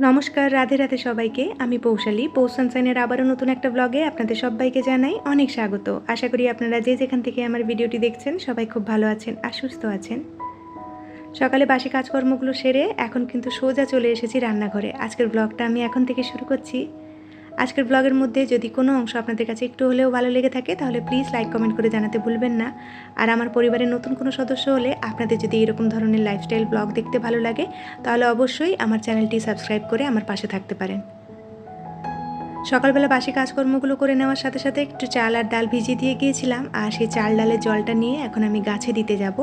নমস্কার, রাধে রাধে সবাইকে। আমি পৌশালী, পৌষ সানসাইনের আবারও নতুন একটা ব্লগে আপনাদের সবাইকে জানাই অনেক স্বাগত। আশা করি আপনারা যে যেখান থেকে আমার ভিডিওটি দেখছেন, সবাই খুব ভালো আছেন আর সুস্থ আছেন। সকালে বাসি কাজকর্মগুলো সেরে এখন কিন্তু সোজা চলে এসেছি রান্নাঘরে। আজকের ব্লগটা আমি এখন থেকে শুরু করছি। আজকের ব্লগের মধ্যে যদি কোনো অংশ আপনাদের কাছে একটু হলেও ভালো লেগে থাকে, তাহলে প্লিজ লাইক কমেন্ট করে জানাতে ভুলবেন না। আর আমার পরিবারের নতুন কোনো সদস্য হলে আপনাদের যদি এরকম ধরনের লাইফস্টাইল ব্লগ দেখতে ভালো লাগে, তাহলে অবশ্যই আমার চ্যানেলটি সাবস্ক্রাইব করে আমার পাশে থাকতে পারেন। সকালবেলা বাসি কাজকর্মগুলো করে নেওয়ার সাথে সাথে একটু চাল আর ডাল ভিজিয়ে দিয়ে গিয়েছিলাম, আর সেই চাল ডালের জলটা নিয়ে এখন আমি গাছে দিতে যাব।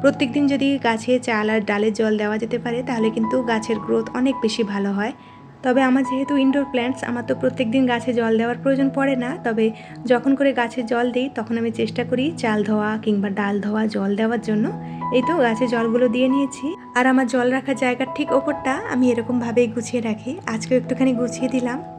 প্রত্যেক দিন যদি গাছে চাল আর ডালের জল দেওয়া যেতে পারে, তাহলে কিন্তু গাছের গ্রোথ অনেক বেশি ভালো হয়। তবে আমার যেহেতু ইনডোর প্ল্যান্টস আমার তো প্রত্যেক দিন গাছে জল দেওয়ার প্রয়োজন পড়ে না। তবে যখন করে গাছে জল দিই, তখন আমি চেষ্টা করি চাল ধোয়া কিংবা ডাল ধোয়া জল দেওয়ার জন্য। এই তো গাছে জলগুলো দিয়ে নিয়েছি। আর আমার জল রাখার জায়গার ঠিক ওপরটা আমি এরকমভাবেই গুছিয়ে রাখি। আজকেও একটুখানি গুছিয়ে দিলাম।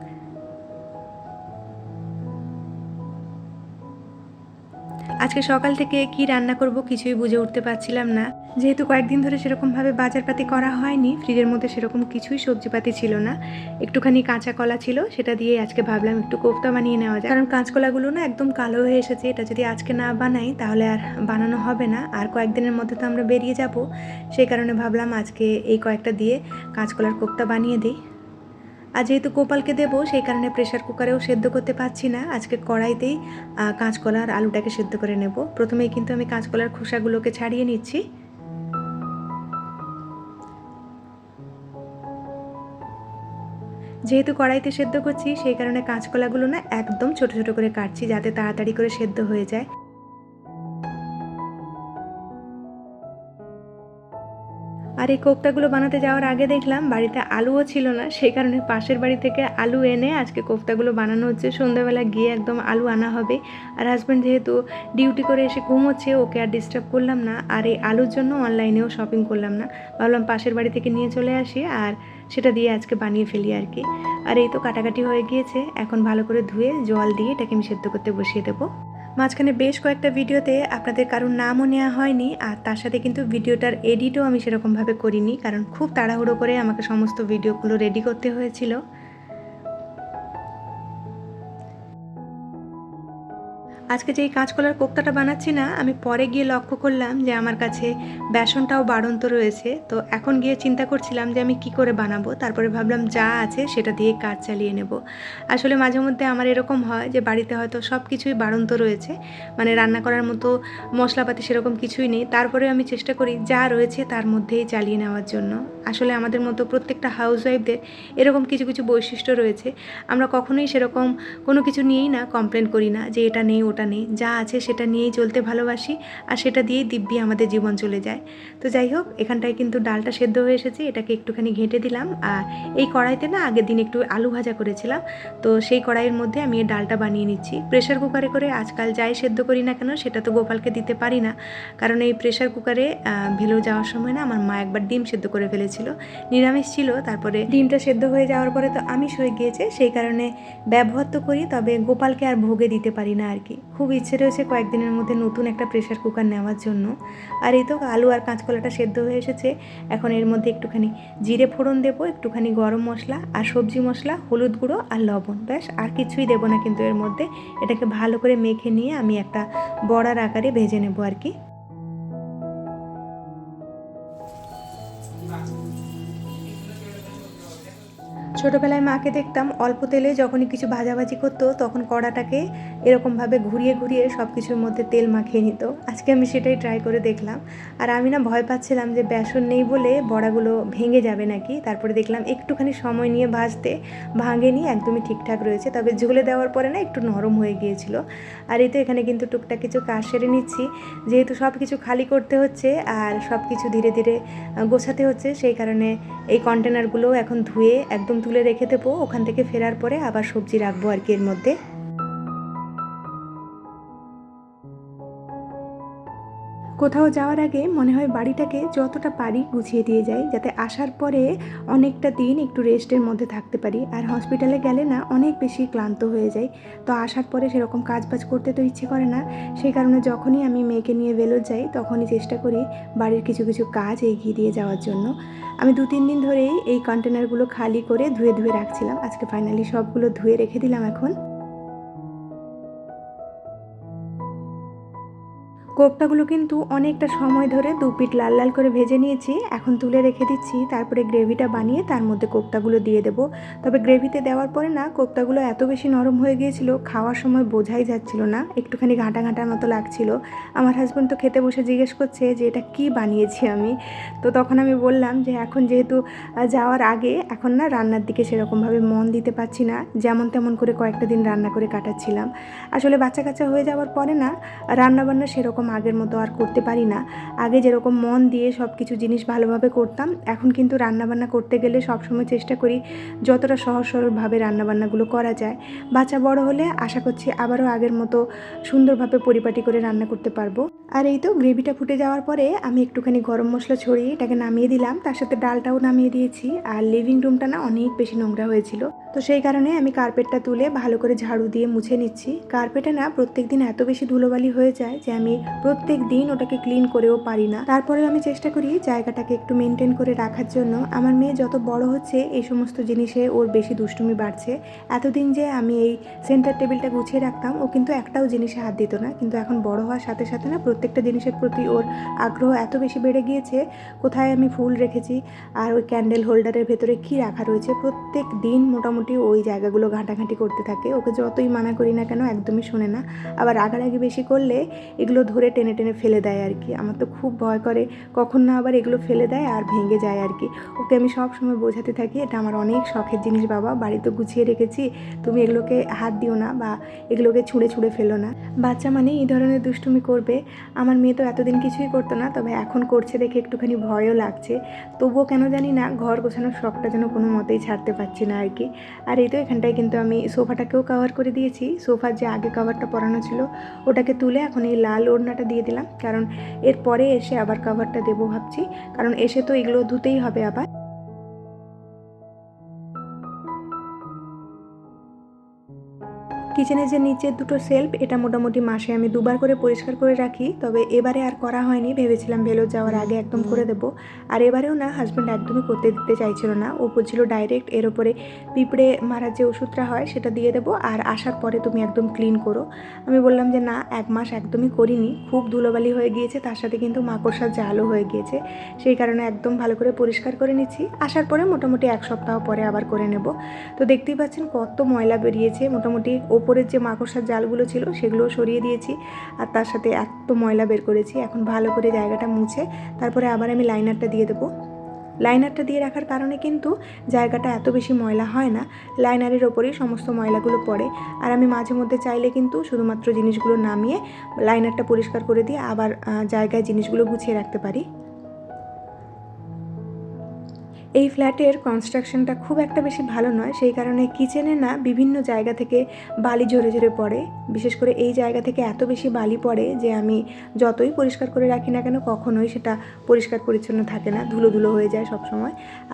আজকে সকাল থেকে কি রান্না করব কিছুই বুঝে উঠতে পারছিলাম না। যেহেতু কয়েকদিন ধরে সেরকমভাবে বাজারপাতি করা হয়নি, ফ্রিজের মধ্যে সেরকম কিছুই সবজিপাতি ছিল না। একটুখানি কাঁচা কলা ছিল, সেটা দিয়ে আজকে ভাবলাম একটু কোফতা বানিয়ে নেওয়া যায় কারণ কাঁচকলাগুলো না একদম কালো হয়ে এসেছে, এটা যদি আজকে না বানাই তাহলে আর বানানো হবে না। আর কয়েকদিনের মধ্যে তো আমরা বেরিয়ে যাব, সেই কারণে ভাবলাম আজকে এই কয়েকটা দিয়ে কাঁচকলার কোফতা বানিয়ে দিই। আর যেহেতু গোপালকে দেবো, সেই কারণে প্রেশার কুকারেও সেদ্ধ করতে পারছি না। আজকে কড়াইতেই কাঁচকলা আর আলুটাকে সেদ্ধ করে নেব। প্রথমেই কিন্তু আমি কাঁচকলার খোসাগুলোকে ছাড়িয়ে নিচ্ছি। যেহেতু কড়াইতে সেদ্ধ করছি, সেই কারণে কাঁচকলাগুলো না একদম ছোট ছোট করে কাটছি, যাতে তাড়াতাড়ি করে সেদ্ধ হয়ে যায়। এই কোফতাগুলো বানাতে যাওয়ার আগে দেখলাম বাড়িতে আলুও ছিল না। সেই কারণে পাশের বাড়ি থেকে আলু এনে আজকে কোফতাগুলো বানানো হচ্ছে। সন্ধ্যাবেলা গিয়ে একদম আলু আনা হবে। আর হাজব্যান্ড যেহেতু ডিউটি করে এসে ঘুমোচ্ছে, ওকে আর ডিস্টার্ব করলাম না। আর এই আলুর জন্য অনলাইনেও শপিং করলাম না। ভাবলাম পাশের বাড়ি থেকে নিয়ে চলে আসি আর সেটা দিয়ে আজকে বানিয়ে ফেলি আর কি। আর এই তো কাটাকাটি হয়ে গিয়েছে। এখন ভালো করে ধুয়ে জল দিয়ে এটাকে আমি সেদ্ধ করতে বসিয়ে দেবো। মাঝখানে বেশ কয়েকটা ভিডিওতে আপনাদের কারোর নামও নেওয়া হয়নি, আর তার সাথে কিন্তু ভিডিওটার এডিটও আমি সেরকমভাবে করিনি, কারণ খুব তাড়াহুড়ো করে আমাকে সমস্ত ভিডিওগুলো রেডি করতে হয়েছিল। আজকে যে এই কাঁচকলার কোপ্তাটা বানাচ্ছি না, আমি পরে গিয়ে লক্ষ্য করলাম যে আমার কাছে বেসনটাও বাড়ন্ত রয়েছে। তো এখন গিয়ে চিন্তা করছিলাম যে আমি কি করে বানাবো, তারপরে ভাবলাম যা আছে সেটা দিয়ে কাজ চালিয়ে নেব। আসলে মাঝে মধ্যে আমার এরকম হয় যে বাড়িতে হয়তো সব কিছুই বাড়ন্ত রয়েছে মানে রান্না করার মতো মশলাপাতি সেরকম কিছুই নেই। তারপরে আমি চেষ্টা করি যা রয়েছে তার মধ্যেই চালিয়ে নেওয়ার জন্য। আসলে আমাদের মতো প্রত্যেকটা হাউস ওয়াইফদের এরকম কিছু কিছু বৈশিষ্ট্য রয়েছে। আমরা কখনোই সেরকম কোনো কিছু নিয়েই না কমপ্লেন করি না যে এটা নেই, ওটা নেই। যা আছে সেটা নিয়েই চলতে ভালোবাসি আর সেটা দিয়েই দিব্যি আমাদের জীবন চলে যায়। তো যাই হোক, এখানটায় কিন্তু ডালটা সেদ্ধ হয়ে এসেছে, এটাকে একটুখানি ঘেঁটে দিলাম। আর এই কড়াইতে না আগের দিন একটু আলু ভাজা করেছিলাম। তো সেই কড়াইয়ের মধ্যে আমি এই ডালটা বানিয়ে নিচ্ছি। প্রেশার কুকারে করে আজকাল যাই সেদ্ধ করি না কেন, সেটা তো গোপালকে দিতে পারি না। কারণ এই প্রেশার কুকারে ভেলো যাওয়ার সময় না আমার মা একবার ডিম সেদ্ধ করে ফেলেছিল। নিরামিষ ছিল, তারপরে ডিমটা সেদ্ধ হয়ে যাওয়ার পরে তো আমিষ হয়ে গিয়েছে। সেই কারণে ব্যবহার তো করি, তবে গোপালকে আর ভোগে দিতে পারি না আর কি। খুব ইচ্ছে রয়েছে কয়েকদিনের মধ্যে নতুন একটা প্রেশার কুকার নেওয়ার জন্য। আর এই তো আলু আর কাঁচকলাটা সেদ্ধ হয়ে এসেছে। এখন এর মধ্যে একটুখানি জিরে ফোড়ন দেবো, একটুখানি গরম মশলা আর সবজি মশলা, হলুদ গুঁড়ো আর লবণ। ব্যাস, আর কিছুই দেবো না কিন্তু এর মধ্যে। এটাকে ভালো করে মেখে নিয়ে আমি একটা বড়ার আকারে ভেজে নেব আর কি। ছোটোবেলায় মাকে দেখতাম অল্প তেলে যখনই কিছু ভাজাভাজি করতো, তখন কড়াটাকে এরকমভাবে ঘুরিয়ে ঘুরিয়ে সব কিছুর মধ্যে তেল মাখিয়ে নিত। আজকে আমি সেটাই ট্রাই করে দেখলাম। আর আমি না ভয় পাচ্ছিলাম যে বেসন নেই বলে বড়াগুলো ভেঙে যাবে নাকি। তারপরে দেখলাম একটুখানি সময় নিয়ে ভাজতে, ভাঙেনি, একদমই ঠিকঠাক রয়েছে। তবে ঝুলে দেওয়ার পরে না একটু নরম হয়ে গিয়েছিল। আর এই তো এখানে কিন্তু টুকটাক কিছু কাজ সেরে নিচ্ছি। যেহেতু সব কিছু খালি করতে হচ্ছে আর সব কিছু ধীরে ধীরে গোছাতে হচ্ছে, সেই কারণে এই কন্টেনারগুলো এখন ধুয়ে একদম তুলে রেখে দেবো। ওখান থেকে ফেরার পরে আবার সবজি রাখব আর কি এর মধ্যে। কোথাও যাওয়ার আগে মনে হয় বাড়িটাকে যতটা পারি গুছিয়ে দিয়ে যাই, যাতে আসার পরে অনেকটা দিন একটু রেস্টের মধ্যে থাকতে পারি। আর হসপিটালে গেলে না অনেক বেশি ক্লান্ত হয়ে যাই। তো আসার পরে সেরকম কাজ বাজ করতে তো ইচ্ছে করে না। সেই কারণে যখনই আমি মেয়েকে নিয়ে বেলোর যাই, তখনই চেষ্টা করি বাড়ির কিছু কিছু কাজ এগিয়ে দিয়ে যাওয়ার জন্য। আমি দু, তিন দিন ধরেই এই কন্টেনারগুলো খালি করে ধুয়ে ধুয়ে রাখছিলাম। আজকে ফাইনালি সবগুলো ধুয়ে রেখে দিলাম এখন। কোপ্তাগুলো কিন্তু অনেকটা সময় ধরে দু পিঠ লাল লাল করে ভেজে নিয়েছি। এখন তুলে রেখে দিচ্ছি। তারপরে গ্রেভিটা বানিয়ে তার মধ্যে কোপ্তাগুলো দিয়ে দেবো। তবে গ্রেভিতে দেওয়ার পরে না, কোপ্তাগুলো এত বেশি নরম হয়ে গিয়েছিল, খাওয়ার সময় বোঝাই যাচ্ছিল না। একটুখানি ঘাঁটা ঘাঁটার মতো লাগছিল। আমার হাজব্যান্ড তো খেতে বসে জিজ্ঞেস করছে যে, এটা কি বানিয়েছি আমি? তো তখন আমি বললাম যে, এখন যেহেতু যাওয়ার আগে, এখন না রান্নার দিকে সেরকমভাবে মন দিতে পারছি না। যেমন তেমন করে কয়েকটা দিন রান্না করে কাটাচ্ছিলাম। আসলে বাচ্চা কাচ্চা হয়ে যাওয়ার পরে না, রান্নাবান্না সেরকম আগের মতো আর করতে পারি না। আগে যেরকম মন দিয়ে সব কিছু জিনিস ভালোভাবে করতাম, এখন কিন্তু রান্নাবান্না করতে গেলে সবসময় চেষ্টা করি যতটা সহজ সরলভাবে রান্নাবান্নাগুলো করা যায়। বাচ্চা বড় হলে আশা করছি আবারও আগের মতো সুন্দরভাবে পরিপাটি করে রান্না করতে পারব। আর এই তো গ্রেভিটা ফুটে যাওয়ার পরে আমি একটুখানি গরম মশলা ছড়িয়ে এটাকে নামিয়ে দিলাম। তার সাথে ডালটাও নামিয়ে দিয়েছি। আর লিভিং রুমটা না অনেক বেশি নোংরা হয়েছিল। তো সেই কারণে আমি কার্পেটটা তুলে ভালো করে ঝাড়ু দিয়ে মুছে নিচ্ছি। কার্পেটে না প্রত্যেক দিন এত বেশি ধুলোবালি হয়ে যায় যে আমি প্রত্যেক দিন ওটাকে ক্লিন করেও পারি না। তারপরে আমি চেষ্টা করি জায়গাটাকে একটু মেনটেন করে রাখার জন্য। আমার মেয়ে যত বড় হচ্ছে, এই সমস্ত জিনিসে ওর বেশি দুষ্টুমি বাড়ছে। এতদিন যে আমি এই সেন্টার টেবিলটা গুছিয়ে রাখতাম, ও কিন্তু একটাও জিনিসে হাত দিত না। কিন্তু এখন বড় হওয়ার সাথে সাথে না প্রত্যেকটা জিনিসের প্রতি ওর আগ্রহ এত বেশি বেড়ে গিয়েছে, কোথায় আমি ফুল রেখেছি আর ওই ক্যান্ডেল হোল্ডারের ভেতরে কি রাখা রয়েছে, প্রত্যেক দিন মোটামুটি ওই জায়গাগুলো ঘাঁটাঘাঁটি করতে থাকে। ওকে যতই মানা করি না কেন, একদমই শোনে না। আবার রাগারাগি বেশি করলে এগুলো ধরে টেনে টেনে ফেলে দেয় আর কি। আমার তো খুব ভয় করে কখন না আবার এগুলো ফেলে দেয় আর ভেঙে যায় আর কি। ওকে আমি সব সময় বোঝাতে থাকি, এটা আমার অনেক শখের জিনিস বাবা। বাড়িতে গুছিয়ে রেখেছি, তুমি এগুলোকে হাত দিও না বা এগুলোকে ছুঁড়ে ছুঁড়ে ফেলো না। বাচ্চা মানে এই ধরনের দুষ্টুমি করবে। আমার মেয়ে তো এতদিন কিছুই করতো না, তবে এখন করছে দেখে একটুখানি ভয়ও লাগছে। তবুও কেন জানি না, ঘর গোছানোর শখটা যেন কোনো মতেই ছাড়তে পারছি না আর কি। আর এই তো এখানটায় কিন্তু আমি সোফাটাকেও কভার করে দিয়েছি। সোফার যে আগে কভারটা পরানো ছিল, ওটাকে তুলে এখন এই লাল ওড়নাটা দিয়ে দিলাম। কারণ এরপরে এসে আবার কভারটা দেবো ভাবছি। কারণ এসে তো এগুলো ধুতেই হবে আবার। কিচেনের যে নিচের দুটো সেলফ, এটা মোটামুটি মাসে আমি দুবার করে পরিষ্কার করে রাখি। তবে এবারে আর করা হয়নি, ভেবেছিলাম ভেলো যাওয়ার আগে একদম করে দেবো। আর এবারেও না হাজব্যান্ড একদমই করতে দিতে চাইছিল না। ও বলছিল ডাইরেক্ট এর ওপরে পিঁপড়ে মারার যে ওষুধটা হয়, সেটা দিয়ে দেবো। আর আসার পরে তুমি একদম ক্লিন করো। আমি বললাম যে না, এক মাস একদমই করিনি। খুব ধুলোবালি হয়ে গিয়েছে, তার সাথে কিন্তু মাকড়সার জালও হয়ে গিয়েছে। সেই কারণে একদম ভালো করে পরিষ্কার করে নিচ্ছি। আসার পরে মোটামুটি এক সপ্তাহ পরে আবার করে নেব। তো দেখতেই পাচ্ছেন কত ময়লা বেরিয়েছে, মোটামুটি ওপরের যে মাকড়সার জালগুলো ছিল সেগুলোও সরিয়ে দিয়েছি আর তার সাথে এত ময়লা বের করেছি। এখন ভালো করে জায়গাটা মুছে তারপরে আবার আমি লাইনারটা দিয়ে দেবো। লাইনারটা দিয়ে রাখার কারণে কিন্তু জায়গাটা এত বেশি ময়লা হয় না। লাইনারের ওপরেই সমস্ত ময়লাগুলো পড়ে। আর আমি মাঝে মধ্যে চাইলে কিন্তু শুধুমাত্র জিনিসগুলো নামিয়ে লাইনারটা পরিষ্কার করে দিয়ে আবার জায়গায় জিনিসগুলো গুছিয়ে রাখতে পারি। এই ফ্ল্যাটের কনস্ট্রাকশনটা খুব একটা বেশি ভালো নয়, সেই কারণে কিচেনে না বিভিন্ন জায়গা থেকে বালি ঝরে ঝরে পড়ে। বিশেষ করে এই জায়গা থেকে এত বেশি বালি পড়ে যে আমি যতই পরিষ্কার করে রাখি না কেন, কখনোই সেটা পরিষ্কার পরিচ্ছন্ন থাকে না, ধুলো ধুলো হয়ে যায় সব সময়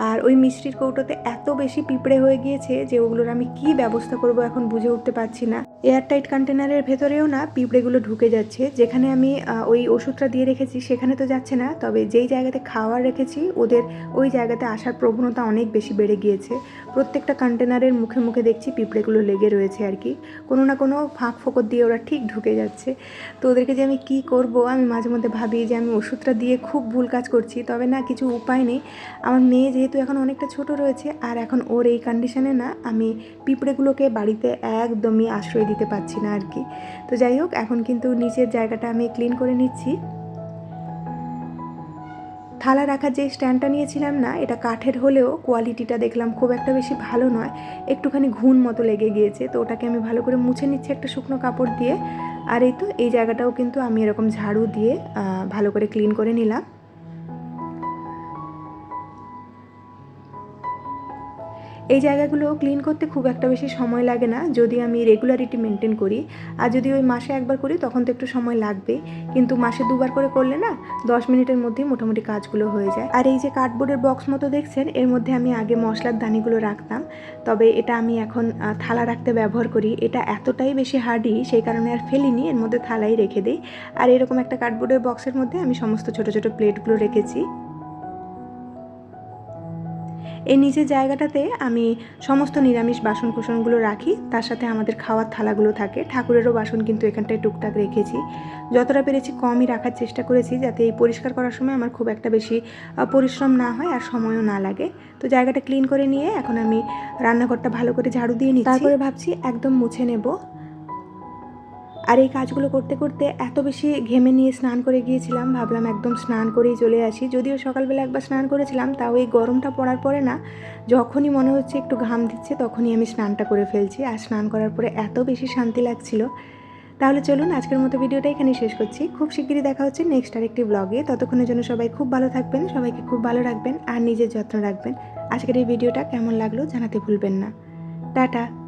আর ওই মিষ্টির কৌটোতে এত বেশি পিঁপড়ে হয়ে গিয়েছে যে ওগুলোর আমি কি ব্যবস্থা করব এখন বুঝে উঠতে পারছি না। এয়ারটাইট কন্টেনারের ভেতরেও না পিঁপড়েগুলো ঢুকে যাচ্ছে। যেখানে আমি ওই ওষুধটা দিয়ে রেখেছি সেখানে তো যাচ্ছে না। তবে যেই জায়গাতে খাওয়ার রেখেছি, ওদের ওই জায়গাতে আসার প্রবণতা অনেক বেশি বেড়ে গিয়েছে। প্রত্যেকটা কন্টেনারের মুখে মুখে দেখছি পিঁপড়েগুলো লেগে রয়েছে আর কি। কোনো না কোনো ফাঁক ফোকর দিয়ে ওরা ঠিক ঢুকে যাচ্ছে। তো ওদেরকে যে আমি কি করব, আমি মাঝে মধ্যে ভাবি যে আমি ওষুধটা দিয়ে খুব ভুল কাজ করছি, তবে না কিছু উপায় নেই। আমার মেয়ে যেহেতু এখন অনেকটা ছোট রয়েছে, আর এখন ওর এই কন্ডিশনে না আমি পিঁপড়েগুলোকে বাড়িতে একদমই আশ্রয় দিতে পারছি না আর কি তো যাই হোক, এখন কিন্তু নিচের জায়গাটা আমি ক্লিন করে নিচ্ছি। থালা রাখার যে স্ট্যান্ডটা নিয়েছিলাম না, এটা কাঠের হলেও কোয়ালিটিটা দেখলাম খুব একটা বেশি ভালো নয়। একটুখানি ঘুণ মতো লেগে গিয়েছে, তো ওটাকে আমি ভালো করে মুছে নিচ্ছি একটা শুকনো কাপড় দিয়ে। আর এই তো, এই জায়গাটাও কিন্তু আমি এরকম ঝাড়ু দিয়ে ভালো করে ক্লিন করে নিলাম। এই জায়গাগুলো ক্লিন করতে খুব একটা বেশি সময় লাগে না, যদি আমি রেগুলারিটি মেনটেন করি। আর যদি ওই মাসে একবার করি, তখন তো একটু সময় লাগবে। কিন্তু মাসে দুবার করে করলে না, দশ মিনিটের মধ্যেই মোটামুটি কাজগুলো হয়ে যায়। আর এই যে কার্ডবোর্ডের বক্স মতো দেখছেন, এর মধ্যে আমি আগে মশলার দানিগুলো রাখতাম। তবে এটা আমি এখন থালা রাখতে ব্যবহার করি। এটা এতটাই বেশি হার্ডি সেই কারণে আর ফেলিনি, এর মধ্যে থালাই রেখে দিই। আর এরকম একটা কার্ডবোর্ডের বক্সের মধ্যে আমি সমস্ত ছোট ছোট প্লেটগুলো রেখেছি। এই নিচের জায়গাটাতে আমি সমস্ত নিরামিষ বাসন কুসনগুলো রাখি। তার সাথে আমাদের খাওয়ার থালাগুলো থাকে। ঠাকুরেরও বাসন কিন্তু এখানটায় টুকটাক রেখেছি। যতটা পেরেছি কমই রাখার চেষ্টা করেছি যাতে এই পরিষ্কার করার সময় আমার খুব একটা বেশি পরিশ্রম না হয় আর সময়ও না লাগে। তো জায়গাটা ক্লিন করে নিয়ে এখন আমি রান্নাঘরটা ভালো করে ঝাড়ু দিয়ে নিই তারপরে ভাবছি একদম মুছে নেব। আর এই কাজগুলো করতে করতে এত বেশি ঘেমে নিয়ে স্নান করে গিয়েছিলাম, ভাবলাম একদম স্নান করেই চলে আসি। যদিও সকালবেলা একবার স্নান করেছিলাম, তাও এই গরমটা পড়ার পরে না, যখনই মনে হচ্ছে একটু ঘাম দিচ্ছে তখনই আমি স্নানটা করে ফেলছি। আর স্নান করার পরে এত বেশি শান্তি লাগছিল। তাহলে চলুন আজকের মতো ভিডিওটা এখানে শেষ করছি। খুব শিগগিরই দেখা হচ্ছে নেক্সট আরেকটি ব্লগে। ততক্ষণের জন্য সবাই খুব ভালো থাকবেন, সবাইকে খুব ভালো রাখবেন, আর নিজের যত্ন রাখবেন। আজকের এই ভিডিওটা কেমন লাগল জানাতে ভুলবেন না। টাটা।